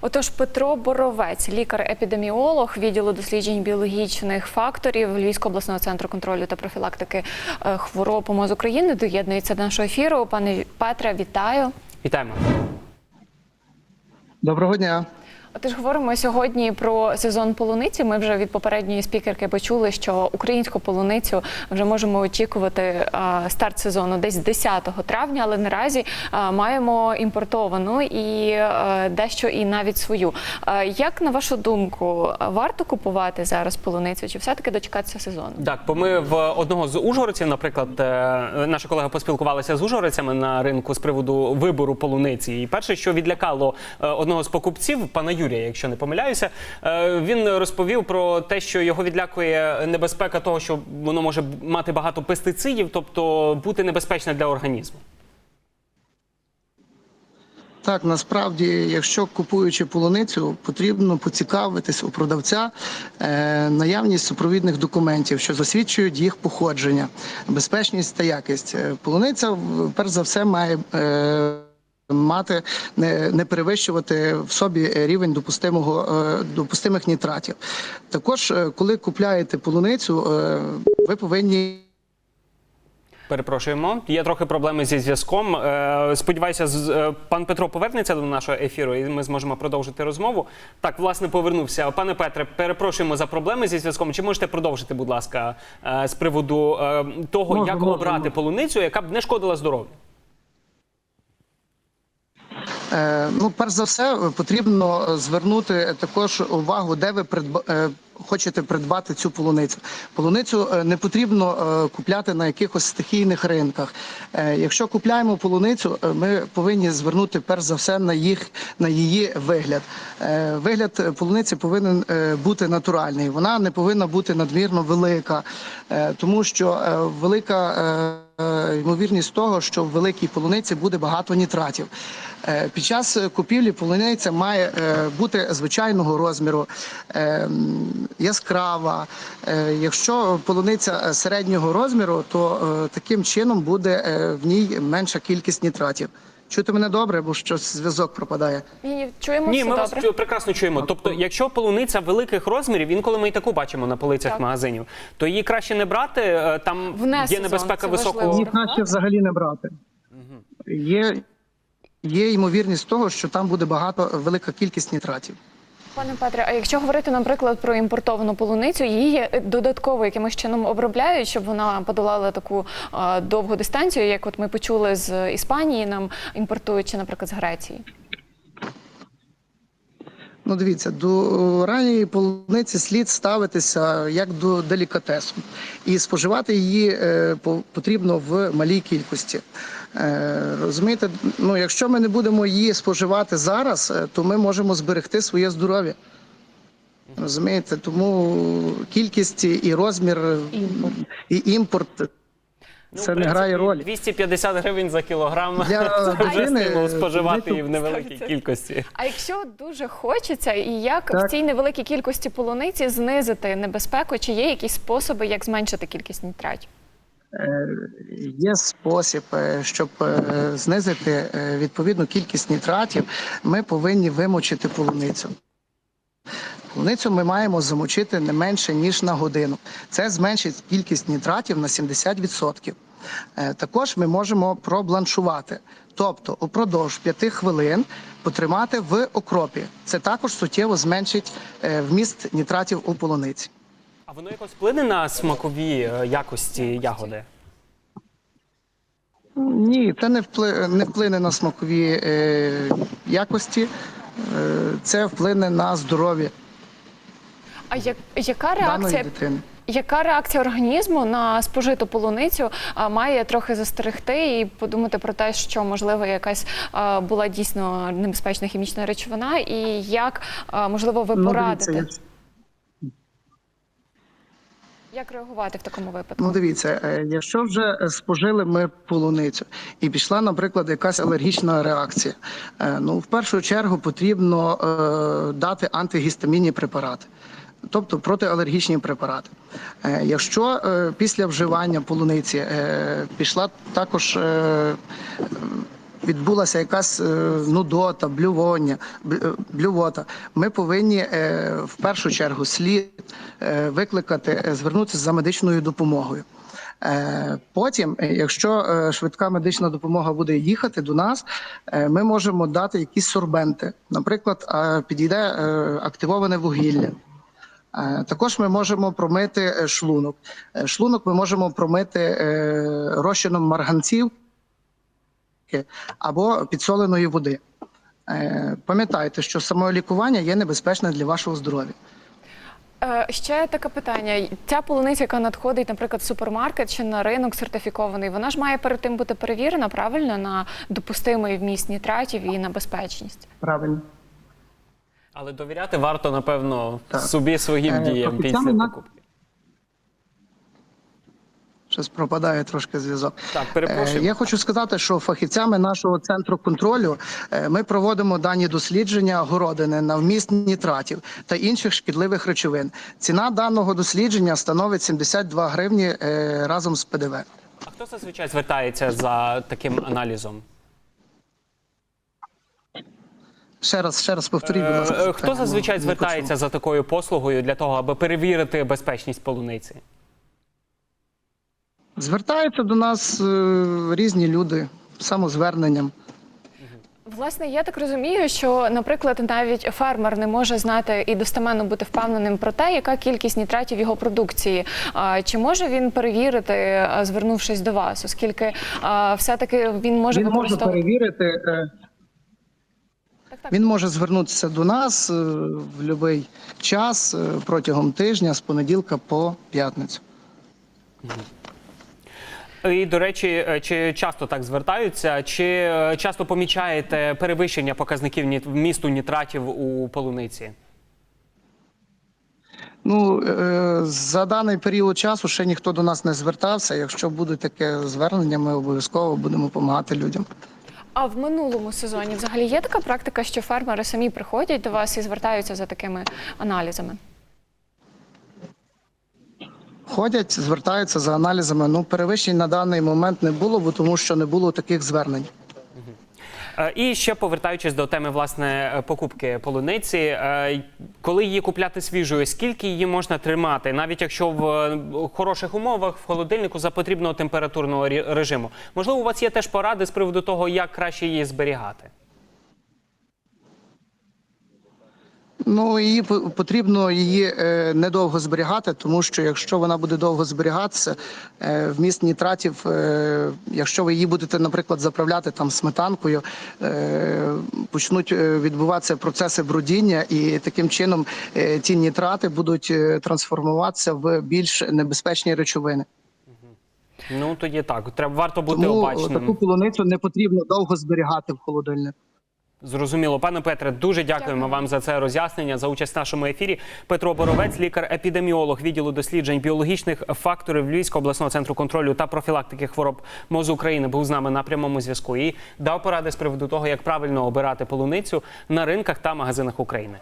Отож, Петро Боровець, лікар-епідеміолог відділу досліджень біологічних факторів Львівського обласного центру контролю та профілактики е, хвороб МОЗ України, доєднується до нашого ефіру. Пане Петре, вітаю. Вітаємо. Доброго дня. Отож, говоримо сьогодні про сезон полуниці. Ми вже від попередньої спікерки почули, що українську полуницю вже можемо очікувати старт сезону десь 10 травня, але наразі маємо імпортовану і дещо і навіть свою. Як на вашу думку, варто купувати зараз полуницю, чи все-таки дочекатися сезону? Так, бо ми в одного з ужгородців, наприклад, е, наша колега поспілкувалася з ужгородцями на ринку з приводу вибору полуниці. І перше, що відлякало е, одного з покупців, пана Юрія, якщо не помиляюся, е, він розповів про те, що його відлякує небезпека того, що воно може мати багато пестицидів, тобто бути небезпечне для організму. Так, насправді, якщо купуючи полуницю, потрібно поцікавитись у продавця е, наявність супровідних документів, що засвідчують їх походження, безпечність та якість. Е, Полуниця, перш за все, має. Е, Мати не, не перевищувати в собі рівень допустимого е, допустимих нітратів. Також, е, коли купляєте полуницю, е, ви повинні Перепрошуємо, є трохи проблеми зі зв'язком. Е, Сподіваюся, з- е, пан Петро повернеться до нашого ефіру, і ми зможемо продовжити розмову. Так, власне, повернувся. Пане Петре, перепрошуємо за проблеми зі зв'язком. Чи можете продовжити, будь ласка, е, з приводу е, того, Можу, як можу. обрати полуницю, яка б не шкодила здоров'ю? Е, Ну, перш за все, потрібно звернути також увагу, де ви придба... е, хочете придбати цю полуницю. Полуницю е, не потрібно купляти на якихось стихійних ринках. Якщо купляємо полуницю, ми повинні звернути перш за все на їх на її вигляд. Вигляд полуниці повинен бути натуральний. Вона не повинна бути надмірно велика, тому що велика. Е, ймовірність того, що в великій полуниці буде багато нітратів. Е, Під час купівлі полуниця має е, бути звичайного розміру, яскрава. Якщо полуниця середнього розміру, то таким чином буде в ній менша кількість нітратів. Чути мене добре, бо щось зв'язок пропадає. Ні, чуємо Ні, все ми добре. вас прекрасно чуємо. Тобто, якщо полуниця великих розмірів, інколи ми і таку бачимо на полицях Так. магазинів, то її краще не брати. е, Там В є небезпека це високого. важливо. Краще взагалі не брати. Є, є ймовірність того, що там буде багато велика кількість нітратів. Пане Петре, а якщо говорити, наприклад, про імпортовану полуницю, її додатково якимось чином обробляють, щоб вона подолала таку е, довгу дистанцію, як от ми почули з Іспанії, нам імпортуючи, наприклад, з Греції. Ну, дивіться, до ранньої полуниці слід ставитися як до делікатесу, і споживати її е, по- потрібно в малій кількості. Е, розумієте, ну якщо ми не будемо її споживати зараз, е, то ми можемо зберегти своє здоров'я. Розумієте, тому кількість і розмір і імпорт Ну, це в не грає принципі, ролі. 250 гривень за кілограм Для це вже людини, стимул споживати її в невеликій кількості. А якщо дуже хочеться, і як в цій невеликій кількості полуниці знизити небезпеку, чи є якісь способи, як зменшити кількість нітратів? Е, Є спосіб, е, щоб е, знизити е, відповідну кількість нітратів, ми повинні вимочити полуницю. Полуницю ми маємо замочити не менше ніж на годину. Це зменшить кількість нітратів на 70%. Е, Також ми можемо пробланшувати, тобто упродовж 5 хвилин потримати в окропі. Це також суттєво зменшить е, вміст нітратів у полуниці. А воно якось вплине на смакові е, якості ягоди? Ні, це не вплине, не вплине на смакові е, якості, е, це вплине на здоров'я А як, яка реакція? дитини. Яка реакція організму на спожиту полуницю а, має трохи застерегти і подумати про те, що можливо якась а, була дійсно небезпечна хімічна речовина, і як а, можливо ви Ну, порадите, дивіться, як- реагувати в такому випадку? Ну, дивіться, е, якщо вже е, спожили ми полуницю і пішла, наприклад, якась алергічна реакція, е, ну в першу чергу потрібно дати антигістамінні препарати. Тобто протиалергічні препарати. Е, Якщо е, після вживання полуниці е, пішла також відбулася якась нудота, блювання, бл- блювота, ми повинні в першу чергу слід викликати, звернутися за медичною допомогою. Потім, якщо швидка медична допомога буде їхати до нас, ми можемо дати якісь сорбенти. Наприклад, підійде активоване вугілля. Е, Також ми можемо промити е, шлунок. Е, Шлунок ми можемо промити розчином марганців або підсоленої води. Пам'ятайте, що самолікування є небезпечне для вашого здоров'я. Ще таке питання: ця полуниця, яка надходить, наприклад, в супермаркет чи на ринок сертифікований, вона ж має перед тим бути перевірена правильно на допустимий вміст нітратів і на безпечність. Правильно. Але довіряти варто, напевно, Так. собі своїм Е, діям після на- покупки. Щось пропадає трошки зв'язок. Так, Е, перепрошую. Я хочу сказати, що фахівцями нашого центру контролю е, ми проводимо дані дослідження городини на вміст нітратів та інших шкідливих речовин. Ціна даного дослідження становить 72 гривні е, разом з ПДВ. А хто зазвичай звертається за таким аналізом? Ще раз, ще раз повторіть, будь Е, ласка. е. Хто зазвичай звертається за такою послугою для того, аби перевірити безпечність полуниці? Звертаються до нас е, різні люди самозверненням. Власне, я так розумію, що, наприклад, навіть фермер не може знати і достеменно бути впевненим про те, яка кількість нітратів його продукції. А, Чи може він перевірити, звернувшись до вас, оскільки а, все-таки він може Він може використовувати перевірити. Він може звернутися до нас е, в будь-який час е, протягом тижня з понеділка по п'ятницю. І до речі, е, чи часто так звертаються, чи часто помічаєте перевищення показників вмісту нітратів у полуниці? Ну за даний період часу ще ніхто до нас не звертався. Якщо буде таке звернення, ми обов'язково будемо допомагати людям. А в минулому сезоні взагалі є така практика, що фермери самі приходять до вас і звертаються за такими аналізами? Ходять, звертаються за аналізами. Ну перевищень на даний момент не було, бо тому що не було таких звернень. Е, І ще повертаючись до теми власне покупки полуниці, е, коли її купляти свіжою, скільки її можна тримати, навіть якщо в е, хороших умовах в холодильнику за потрібного температурного режиму? Можливо, у вас є теж поради з приводу того, як краще її зберігати? Ну її по- потрібно її е, недовго зберігати, тому що якщо вона буде довго зберігатися, е, вміст нітратів, е, якщо ви її будете, наприклад, заправляти там сметанкою, почнуть відбуватися процеси брудіння, і таким чином ті нітрати будуть трансформуватися в більш небезпечні речовини. Ну тоді так, треба варто бути Тому обачним. таку полуницю не потрібно довго зберігати в холодильнику. Зрозуміло, пане Петре, дуже дякуємо Дякую. вам за це роз'яснення, за участь в нашому ефірі. Петро Боровець, лікар-епідеміолог відділу досліджень біологічних факторів Львівського обласного центру контролю та профілактики хвороб мозу України, був з нами на прямому зв'язку і дав поради з приводу того, як правильно обирати полуницю на ринках та магазинах України.